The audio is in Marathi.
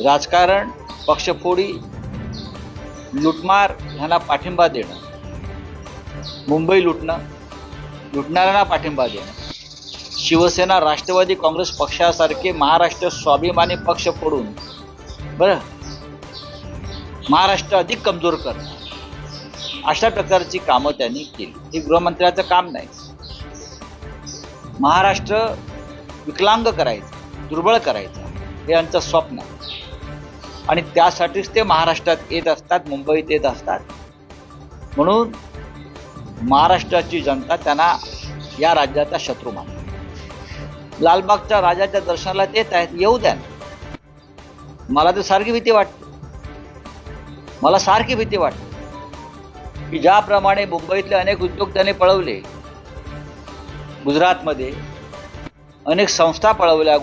राजकारण पक्षफोडी लुटमार ह्यांना पाठिंबा देणं. मुंबई लुटणं लुटणाऱ्यांना पाठिंबा देणं. शिवसेना राष्ट्रवादी काँग्रेस पक्षासारखे महाराष्ट्र स्वाभिमानी पक्ष फोडून बरं महाराष्ट्र अधिक कमजोर करणं अशा प्रकारची कामं त्यांनी केली. हे गृहमंत्र्याचं काम नाही. महाराष्ट्र विकलांग करायचं दुर्बळ करायचं. हे यांचं स्वप्न. आणि त्यासाठीच ते महाराष्ट्रात येत असतात मुंबईत येत असतात. म्हणून महाराष्ट्राची जनता त्यांना या राज्याचा शत्रू मानते. लालबागच्या राजाच्या दर्शनाला येत आहेत येऊ द्या. मला तर सारखी भीती वाटते. मला सारखी भीती वाटते. की ज्याप्रमाणे मुंबईतले अनेक उद्योग त्याने पळवले गुजरातमध्ये अनेक संस्था पळवल्या.